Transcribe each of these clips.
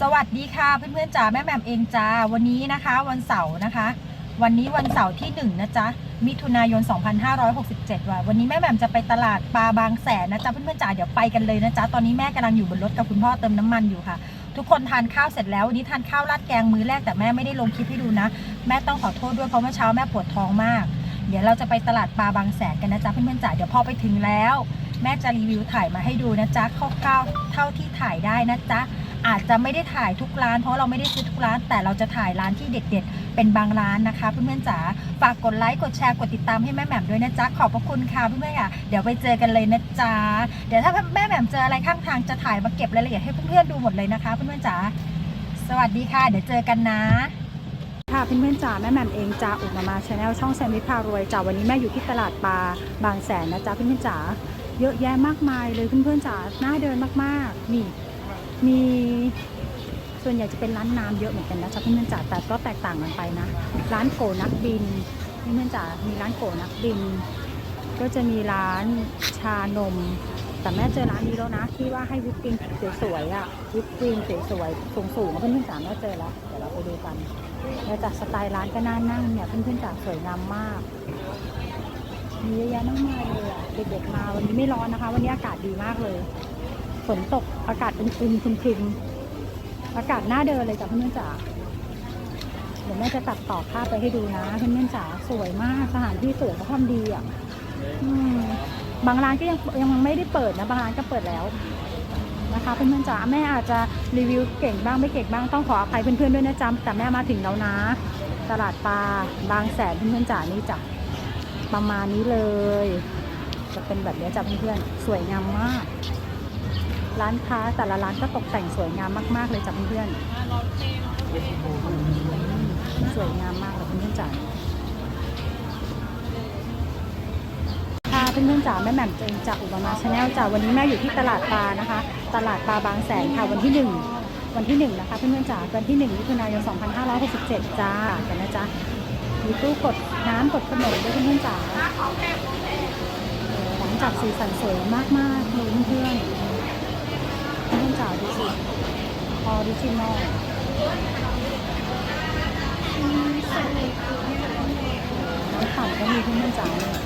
สวัสดีค่ะเพื่อนๆจ๋าแม่แหม่มเองจ้าวันนี้นะคะ วันเสาร์นะคะ วันนี้วันเสาร์ที่หนึ่งนะจ๊ะมิถุนายน 2567 ว่ะวันนี้แม่แหม่มจะไปตลาดปลาบางแสนนะจ๊ะเพื่อนๆจ๋าเดี๋ยวไปกันเลยนะจ๊ะตอนนี้แม่กำลังอยู่บนรถกับคุณพ่อเติมน้ำมันอยู่ค่ะ ทุกคนทานข้าวเสร็จแล้ววันนี้ทานข้าวราดแกงมื้อแรกแต่แม่ไม่ได้ลงคลิปให้ดูนะ แม่ต้องขอโทษด้วยเพราะเมื่อเช้าแม่ปวดท้องมาก เดี๋ยวเราจะไปตลาดปลาบางแสนกันนะจ๊ะเพื่อนๆจ๋าเดี๋ยวพอไปถึงแล้ว แม่จะรีวิวถ่ายมาให้ดูนะจ๊ะคร่าวๆเท่าที่ถ่ายได้นะจ๊ะ อาจจะไม่ได้ถ่ายทุกร้าน เพราะเราไม่ได้ซื้อทุกร้าน แต่เราจะถ่ายร้านที่เด็ด ๆ เป็นบางร้านนะคะเพื่อนๆจ๋าฝากกดไลค์กดแชร์กดติดตามให้แม่แหม่มด้วยนะจ๊ะขอบพระคุณค่ะเพื่อนๆค่ะเดี๋ยวไปเจอกันเลยนะจ๊ะเดี๋ยวถ้าแม่แหม่มเจออะไรข้างทางจะถ่ายมาเก็บรายละเอียดให้เพื่อนๆดูหมดเลยนะคะเพื่อนๆจ๋าสวัสดีค่ะ เดี๋ยวเจอกันนะค่ะเพื่อนๆจ๋าแม่แหม่มเองจ้าอุมามาชาแนลช่องแซมวิพารวยจ้าวันนี้แม่อยู่ที่ตลาดปลาบางแสนนะจ๊ะเพื่อนๆจ๋าเยอะแยะมากมายเลยเพื่อนๆจ๋าน่าเดินมากๆนี่ มีส่วนใหญ่จะเป็นร้านน้ำเยอะเหมือนกันนะจ๊ะเพื่อนๆจ๋าแต่ก็แตกต่างกันไปนะ ร้านโกนักบินเพื่อนๆจ๋ามีร้านโกนักบิน ก็จะมีร้านชานม แต่แม่เจอร้านนี้แล้วนะ ที่ว่าให้วิปครีมสวยๆอะวิปครีมสวยๆสูงๆเพื่อนๆจ๋าแม่เจอแล้วเดี๋ยวเราไปดูกันแล้วจากสไตล์ร้านก็น่านั่งเนี่ยเพื่อนๆจ๋าสวยงามมากมีเยอะแยะมากมายเลยอะเด็กๆมาวันนี้ไม่ร้อนนะคะ วันนี้อากาศดีมากเลย ฝนตกอากาศอึมๆครึมๆอากาศน่าเดินเลยจ้ะเพื่อนๆจ๋าเดี๋ยวแม่จะตัดต่อภาพไปให้ดูนะเพื่อนๆจ๋าสวยมากสถานที่สวยเขาทำดีอะอบางร้านก็ยังยังไม่ได้เปิดนะบางร้านก็เปิดแล้วนะคะเพื่อนๆจ๋าแม่อาจจะรีวิวเก่งบ้างไม่เก่งบ้างต้องขออภัยเพื่อนๆด้วยนะจ๊ะแต่แม่มาถึงแล้วนะ ตลาดปลาบางแสนเพื่อนๆจ๋านี่จ้ะประมาณนี้เลย จะเป็นแบบนี้จ้ะเพื่อนๆสวยงามมาก ร้านค้าแต่ละร้านก็ตกแต่งสวยงามมากๆเลยจ้ะเพื่อนๆสวยงามมากเลยเพื่อนๆจ๋าค่ะเพื่อนๆจ๋าแม่แหม่มเองจากอุบมาชาแนลจ้ะวันนี้แม่อยู่ที่ตลาดปลานะคะ ตลาดปลาบางแสนค่ะวันที่หนึ่งวันที่หนึ่งนะคะเพื่อนๆจ๋าวันที่หนึ่งมิถุนายน 2567 จ้ากันนะจ๊ะมีตู้กดน้ำกดขนมด้วยเพื่อนๆจ๋าหลังจากสีสันสวยมากๆเลยเพื่อนๆ ออริจินอลน้ำปั่นก็มีเพื่อนๆจ๋าเลย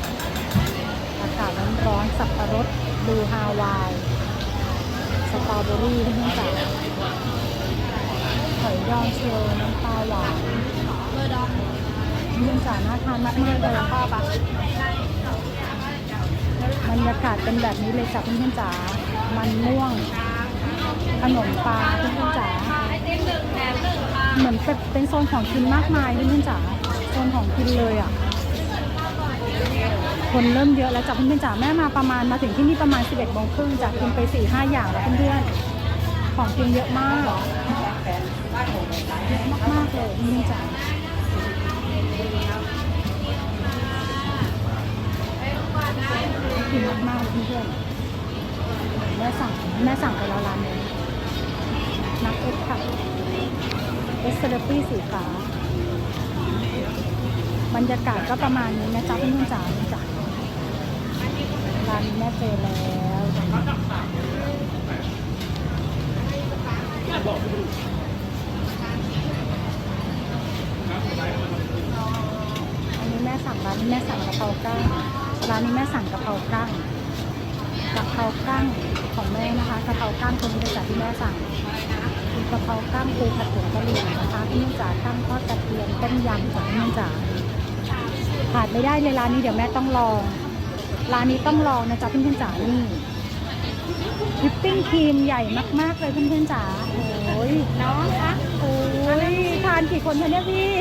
อากาศร้อนๆสับปะรดดูฮาวาย สตรอเบอรี่เพื่อนๆจ๋าหอยดองเชลล์น้ำปลาหวานเพื่อนๆจ๋าน่าทานมากๆเลยพ่อปะบรรยากาศเป็นแบบนี้เลยจ้ะเพื่อนๆจ๋า มันม่วง ขนมปลาเพื่อนๆจ๋า เหมือนเป็นเป็นโซนของกินมากมายเพื่อนๆจ๋าโซนของกินเลยอะคนเริ่มเยอะแล้วจ้ะเพื่อนๆจ๋าแม่มาประมาณมาถึงที่นี่ประมาณ 11โมงครึ่งจ้ะกินไป4 5อย่างแล้วเพื่อนๆของกินเยอะมากเยอะมากๆเลยเพื่อนๆจ๋ากินมากๆเลยเพื่อนๆแม่สั่งแม่สั่งไปแล้วร้านนี้นักเอสค่ะ เอสเซอร์ปี้สีฟ้าบรรยากาศก็ประมาณนี้นะจ๊ะเพื่อนๆจ๋าจ้ะร้านนี้แม่เจอแล้วอันนี้แม่สั่งร้านนี้แม่สั่งกะเพรากั้งร้านนี้แม่สั่งกะเพรากั้งกะเพรากั้งของแม่นะคะกะเพรากั้งตัวนี้เป็นจากที่แม่สั่งคือ กะเพรากั้งปูผัดผงกะหรี่นะคะที่นี่จ๋ากั้งทอดกระเทียมต้มยำจากที่นี่จ๋าขาดไม่ได้เลยร้านนี้เดี๋ยวแม่ต้องลอง ร้านนี้ต้องลองนะจ๊ะเพื่อนๆจ๋านี่วิปปิ้งครีมใหญ่มากๆเลยเพื่อนๆจ๋าโอ้ยน้องคะโอ้ยทานกี่คนคะเนี่ยพี่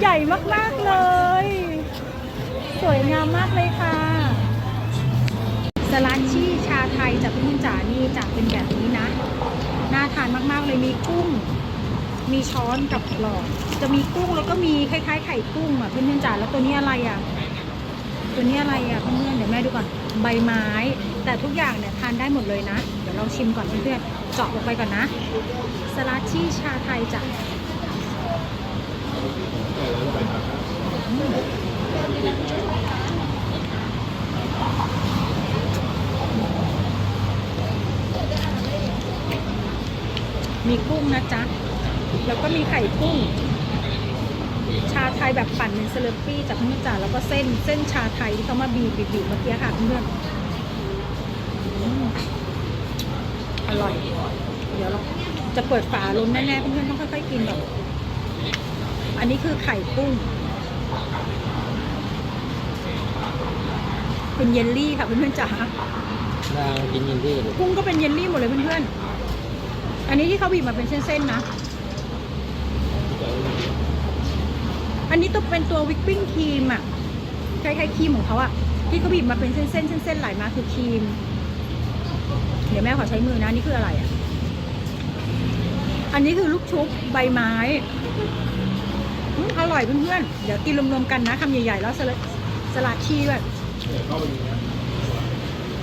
ใหญ่มากๆเลย สวยงามมากเลยค่ะสลัดชี่ชาไทยจากเพื่อนๆจ๋านี่จะเป็นแบบาทานมากๆเลยมีกุ้ง มีช้อนกับหลอด จะมีกุ้งแล้วก็มีคล้ายๆไข่กุ้งอะเพื่อนๆจ๋าแล้วตัวนี้อะไรอะตัวนี้อะไรอะเพื่อนๆเดี๋ยวแม่ดูก่อนใบไม้ แต่ทุกอย่างเนี่ยทานได้หมดเลยนะ เดี๋ยวเราชิมก่อนเพื่อนๆเจาะลงไปก่อนนะสลัดชี่ชาไทยจ้ะ มมีกุ้งนะจ๊ะ แล้วก็มีไข่กุ้ง ชาไทยแบบปั่นเป็นเซเลปปี้จากเพื่อนจ๋าแล้วก็เส้นเส้นชาไทยที่เขามาบีบบีบบีบเมื่อกี้ค่ะเพื่อนอืมอร่อย เดี๋ยวเราจะเปิดฝาล้นแน่ๆเพื่อนๆต้องค่อยๆกินแบบอันนี้คือไข่กุ้งเป็นเยลลี่ค่ะเพื่อนๆจ๋านางกินยินดีเลยกุ้งก็เป็นเยลลี่หมดเลยเพื่อนๆ อันนี้ที่เขาบีบมาเป็นเส้นๆนะ อันนี้ตัวเป็นตัววิปปิ้งครีมอะคล้ายๆครีมของเขาอะ ที่เขาบีบมาเป็นเส้นๆเส้นๆไหลมาคือครีม เดี๋ยวแม่ขอใช้มือนะนี่คืออะไรอะ อันนี้คือลูกชุบใบไม้อืมอร่อยเพื่อนๆ เดี๋ยวกินรวมๆกันนะคำใหญ่ๆ แล้วสลัดสลัดชีด้วย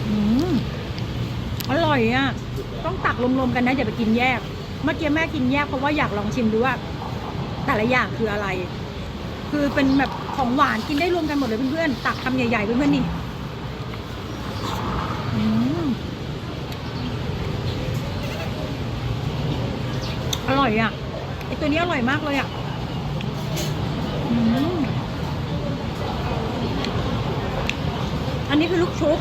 อืมอร่อยอะ ต้องตักรวมๆกันนะอย่าไปกินแยก เมื่อกี้แม่กินแยกเพราะว่าอยากลองชิมดูว่า แต่ละอย่างคืออะไร คือเป็นแบบของหวานกินได้รวมกันหมดเลยเพื่อนๆตักคำใหญ่ๆเพื่อนๆนี่อร่อยอะไอตัวนี้อร่อยมากเลยอะอันนี้คือลูกชุบ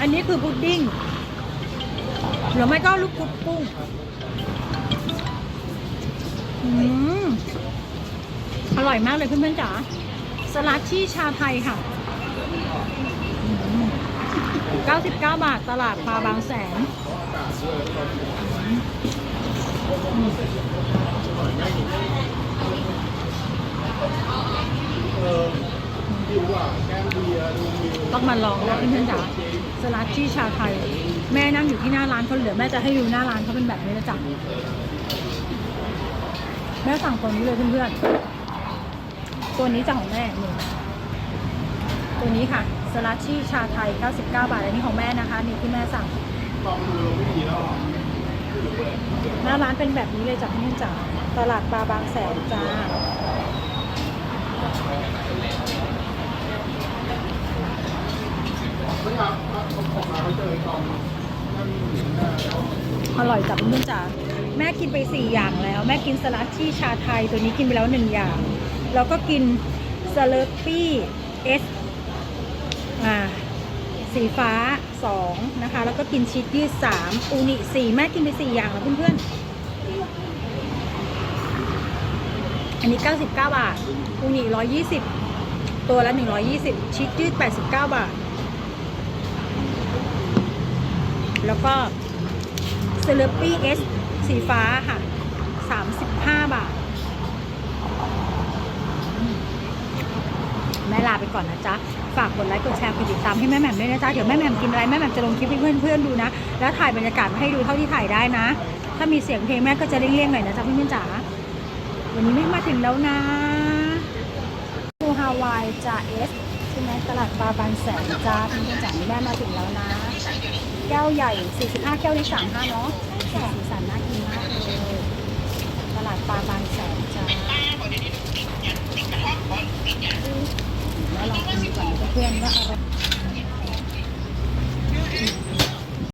อันนี้คือพุดดิ้ง หรือไม่ก็ลูกกุ๊บกุ้งอืมอร่อยมากเลยเพื่อนๆจ๋าสลัดชี่ชาไทยค่ะ 99 บาทตลาดปลาบางแสน ต้องมาลองนะเพื่อนๆจ๋าสลัดชี่ชาไทย แม่นั่งอยู่ที่หน้าร้านเขาเหลือแม่จะให้ดูหน้าร้านเขาเป็นแบบนี้นะจ๊ะแม่สั่งตัวนี้เลยเพื่อนๆ ตัวนี้จะของแม่นี่ตัวนี้ค่ะสลัดชี่ชาไทย 99 บาท อันนี้ของแม่นะคะ นี่ที่แม่สั่งหน้าร้านเป็นแบบนี้เลยจ้ะเพื่อนจ๋าตลาดปลาบางแสนจ้า อร่อยจับเพื่อนจ๋าแม่กินไปสี่อย่างแล้ว แม่กินสลัดที่ชาไทยตัวนี้กินไปแล้วหนึ่งอย่าง แล้วก็กินสเลอปี้เอสอ่าสีฟ้าสองนะคะ แล้วก็กินชีสยืดสามอูนิสี่แม่กินไปสี่อย่างแล้วเพื่อนๆ อันนี้ 99 บาท อูนิ 120 ตัวละ 120 ชีสยืด 89 บาท แล้วก็ เซเลปี้เอสสีฟ้าค่ะ 35 บาท แม่ลาไปก่อนนะจ๊ะ ฝากกดไลค์กดแชร์กดติดตามให้แม่แหม่มด้วยนะจ๊ะ เดี๋ยวแม่แหม่มกินอะไรแม่แหม่มจะลงคลิปให้เพื่อนๆดูนะ แล้วถ่ายบรรยากาศมาให้ดูเท่าที่ถ่ายได้นะ ถ้ามีเสียงเพลงแม่ก็จะเลี่ยงๆหน่อยนะจ๊ะเพื่อนๆจ๋า วันนี้ไม่มาถึงแล้วนะภูฮาวายจ่าเอสใช่ไหมตลาดปลาบางแสนจ้าเพื่อนๆจ๋าแม่มาถึงแล้วนะ แก้วใหญ่ 45 แก้วในสามห้าเนาะสีสันน่ากินมากเลยตลาดปลาบางแสนจ้าแล้วลองกินก่อนเพื่อนว่าอร่อย